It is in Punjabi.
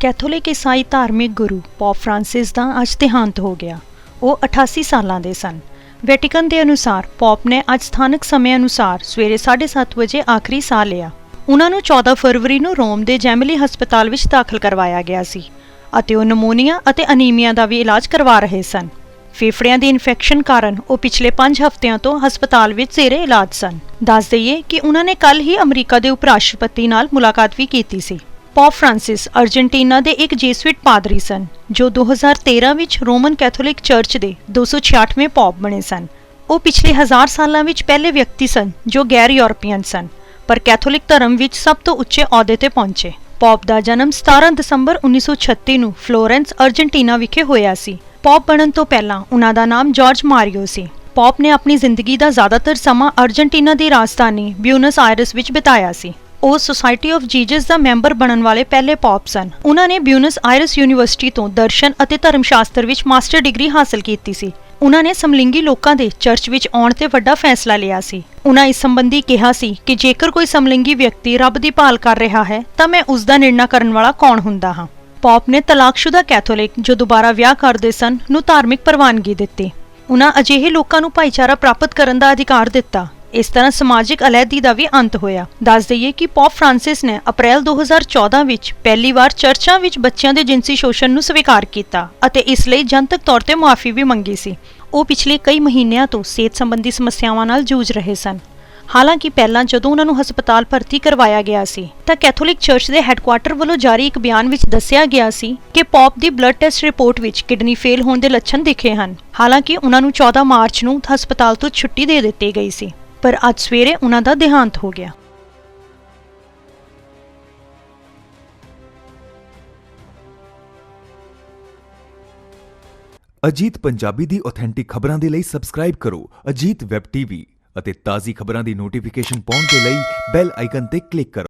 ਕੈਥੋਲਿਕ ਈਸਾਈ ਧਾਰਮਿਕ ਗੁਰੂ ਪੋਪ ਫ੍ਰਾਂਸਿਸ ਦਾ ਅੱਜ ਦੇਹਾਂਤ ਹੋ ਗਿਆ। ਉਹ 88 ਸਾਲਾਂ ਦੇ ਸਨ। ਵੈਟੀਕਨ ਦੇ ਅਨੁਸਾਰ ਪੋਪ ਨੇ ਅੱਜ ਸਥਾਨਕ ਸਮੇਂ ਅਨੁਸਾਰ ਸਵੇਰੇ 7:30 ਵਜੇ ਆਖਰੀ ਸਾਹ ਲਿਆ। ਉਹਨਾਂ ਨੂੰ 14 ਫਰਵਰੀ ਨੂੰ ਰੋਮ ਦੇ ਜੈਮਲੀ ਹਸਪਤਾਲ ਵਿੱਚ ਦਾਖਲ ਕਰਵਾਇਆ ਗਿਆ ਸੀ ਅਤੇ ਉਹ ਨਮੋਨੀਆ ਅਤੇ ਅਨੀਮੀਆ ਦਾ ਵੀ ਇਲਾਜ ਕਰਵਾ ਰਹੇ ਸਨ। ਫੇਫੜਿਆਂ ਦੀ ਇਨਫੈਕਸ਼ਨ ਕਾਰਨ ਉਹ ਪਿਛਲੇ 5 ਹਫ਼ਤਿਆਂ ਤੋਂ ਹਸਪਤਾਲ ਵਿੱਚ ਜ਼ੇਰੇ ਇਲਾਜ ਸਨ। ਦੱਸ ਦਈਏ ਕਿ ਉਹਨਾਂ ਨੇ ਕੱਲ ਹੀ ਅਮਰੀਕਾ ਦੇ ਉਪ ਰਾਸ਼ਟਰਪਤੀ ਨਾਲ ਮੁਲਾਕਾਤ ਵੀ ਕੀਤੀ ਸੀ। ਪੌਪ ਫ੍ਰਾਂਸਿਸ ਅਰਜਨਟੀਨਾ ਦੇ ਇੱਕ ਜੇਸਵਿਟ ਪਾਦਰੀ ਸਨ, ਜੋ 2013 ਵਿੱਚ ਰੋਮਨ ਕੈਥੋਲਿਕ ਚਰਚ ਦੇ 266ਵੇਂ ਪੌਪ ਬਣੇ ਸਨ। ਉਹ ਪਿਛਲੇ ਹਜ਼ਾਰ ਸਾਲਾਂ ਵਿੱਚ ਪਹਿਲੇ ਵਿਅਕਤੀ ਸਨ, ਜੋ ਗੈਰ ਯੂਰਪੀਅਨ ਸਨ, ਪਰ ਕੈਥੋਲਿਕ ਧਰਮ ਵਿੱਚ ਸਭ ਤੋਂ ਉੱਚੇ ਅਹੁਦੇ ਤੇ ਪਹੁੰਚੇ। ਪੌਪ ਦਾ ਜਨਮ 17 ਦਸੰਬਰ 1936 ਨੂੰ ਫਲੋਰੈਂਸ, ਅਰਜਨਟੀਨਾ ਵਿਖੇ ਹੋਇਆ ਸੀ। ਪੌਪ ਬਣਨ ਤੋਂ ਪਹਿਲਾਂ ਉਹਨਾਂ ਦਾ ਨਾਮ ਜਾਰਜ ਮਾਰੀਓ ਸੀ। ਪੌਪ ਨੇ ਆਪਣੀ ਜ਼ਿੰਦਗੀ ਦਾ ਜ਼ਿਆਦਾਤਰ ਸਮਾਂ ਅਰਜਨਟੀਨਾ ਦੀ ਰਾਜਧਾਨੀ ਬਿਊਨਸ ਆਇਰਸ ਵਿੱਚ ਬਿਤਾਇਆ ਸੀ। ਉਹ ਸੁਸਾਇਟੀ ਆਫ ਜੀਜਸ ਦਾ ਮੈਂਬਰ ਬਣਨ ਵਾਲੇ ਪਹਿਲੇ ਪੌਪ ਸਨ। ਉਹਨਾਂ ਨੇ ਬਿਊਨਸ ਆਇਰਸ ਯੂਨੀਵਰਸਿਟੀ ਤੋਂ ਦਰਸ਼ਨ ਅਤੇ ਧਰਮ ਸ਼ਾਸਤਰ ਵਿੱਚ ਮਾਸਟਰ ਡਿਗਰੀ ਹਾਸਲ ਕੀਤੀ ਸੀ। ਉਹਨਾਂ ਨੇ ਸਮਲਿੰਗੀ ਲੋਕਾਂ ਦੇ ਚਰਚ ਵਿੱਚ ਆਉਣ ਤੇ ਵੱਡਾ ਫੈਸਲਾ ਲਿਆ ਸੀ। ਉਹਨਾਂ ਇਸ ਸੰਬੰਧੀ ਕਿਹਾ ਸੀ ਕਿ ਜੇਕਰ ਕੋਈ ਸਮਲਿੰਗੀ ਵਿਅਕਤੀ ਰੱਬ ਦੀ ਭਾਲ ਕਰ ਰਿਹਾ ਹੈ, ਤਾਂ ਮੈਂ ਉਸ ਦਾ ਨਿਰਣਾ ਕਰਨ ਵਾਲਾ ਕੌਣ ਹੁੰਦਾ ਹਾਂ? ਪੌਪ ਨੇ ਤਲਾਕਸ਼ੁਦਾ ਕੈਥੋਲਿਕ ਜੋ ਦੁਬਾਰਾ ਵਿਆਹ ਕਰਦੇ ਸਨ, ਨੂੰ ਧਾਰਮਿਕ ਪ੍ਰਵਾਨਗੀ ਦਿੱਤੀ। ਉਹਨਾਂ ਅਜਿਹੇ ਲੋਕਾਂ ਨੂੰ ਭਾਈਚਾਰਾ ਪ੍ਰਾਪਤ ਕਰਨ ਦਾ ਅਧਿਕਾਰ ਦਿੱਤਾ। ਇਸ ਤਰ੍ਹਾਂ ਸਮਾਜਿਕ ਅਲੈਹਦੀ ਦਾ ਵੀ ਅੰਤ ਹੋਇਆ। ਦੱਸ ਦਈਏ ਕਿ ਪੌਪ ਫ੍ਰਾਂਸਿਸ ਨੇ ਅਪ੍ਰੈਲ 2014 ਵਿੱਚ ਪਹਿਲੀ ਵਾਰ ਚਰਚਾਂ ਵਿੱਚ ਬੱਚਿਆਂ ਦੇ ਜਿਨਸੀ ਸ਼ੋਸ਼ਣ ਨੂੰ ਸਵੀਕਾਰ ਕੀਤਾ ਅਤੇ ਇਸ ਲਈ ਜਨਤਕ ਤੌਰ ਤੇ ਮੁਆਫੀ ਵੀ ਮੰਗੀ ਸੀ। ਉਹ ਪਿਛਲੇ ਕਈ ਮਹੀਨਿਆਂ ਤੋਂ ਸਿਹਤ ਸੰਬੰਧੀ ਸਮੱਸਿਆਵਾਂ ਨਾਲ ਜੂਝ ਰਹੇ ਸਨ। ਹਾਲਾਂਕਿ ਪਹਿਲਾਂ ਜਦੋਂ ਉਹਨਾਂ ਨੂੰ ਹਸਪਤਾਲ ਭਰਤੀ ਕਰਵਾਇਆ ਗਿਆ ਸੀ, ਤਾਂ ਕੈਥੋਲਿਕ ਚਰਚ ਦੇ ਹੈੱਡਕੁਆਰਟਰ ਵੱਲੋਂ ਜਾਰੀ ਇੱਕ ਬਿਆਨ ਵਿੱਚ ਦੱਸਿਆ ਗਿਆ ਸੀ ਕਿ ਪੌਪ ਦੀ ਬਲੱਡ ਟੈਸਟ ਰਿਪੋਰਟ ਵਿੱਚ ਕਿਡਨੀ ਫੇਲ ਹੋਣ ਦੇ ਲੱਛਣ ਦਿਖੇ ਹਨ। ਹਾਲਾਂਕਿ ਉਹਨਾਂ ਨੂੰ 14 ਮਾਰਚ ਨੂੰ ਹਸਪਤਾਲ ਤੋਂ ਛੁੱਟੀ ਦੇ ਦਿੱਤੀ ਗਈ ਸੀ। ਪਰ ਅੱਜ ਸਵੇਰੇ ਉਹਨਾਂ ਦਾ ਦੇਹਾਂਤ ਹੋ ਗਿਆ। ਅਜੀਤ ਪੰਜਾਬੀ ਦੀ ਆਥੈਂਟਿਕ ਖਬਰਾਂ ਦੇ ਲਈ ਸਬਸਕ੍ਰਾਈਬ ਕਰੋ ਅਜੀਤ ਵੈਬ ਟੀਵੀ ਅਤੇ ਤਾਜ਼ੀ ਖਬਰਾਂ ਦੀ ਨੋਟੀਫਿਕੇਸ਼ਨ ਪਾਉਣ ਦੇ ਲਈ ਬੈਲ ਆਈਕਨ ਤੇ ਕਲਿੱਕ ਕਰੋ।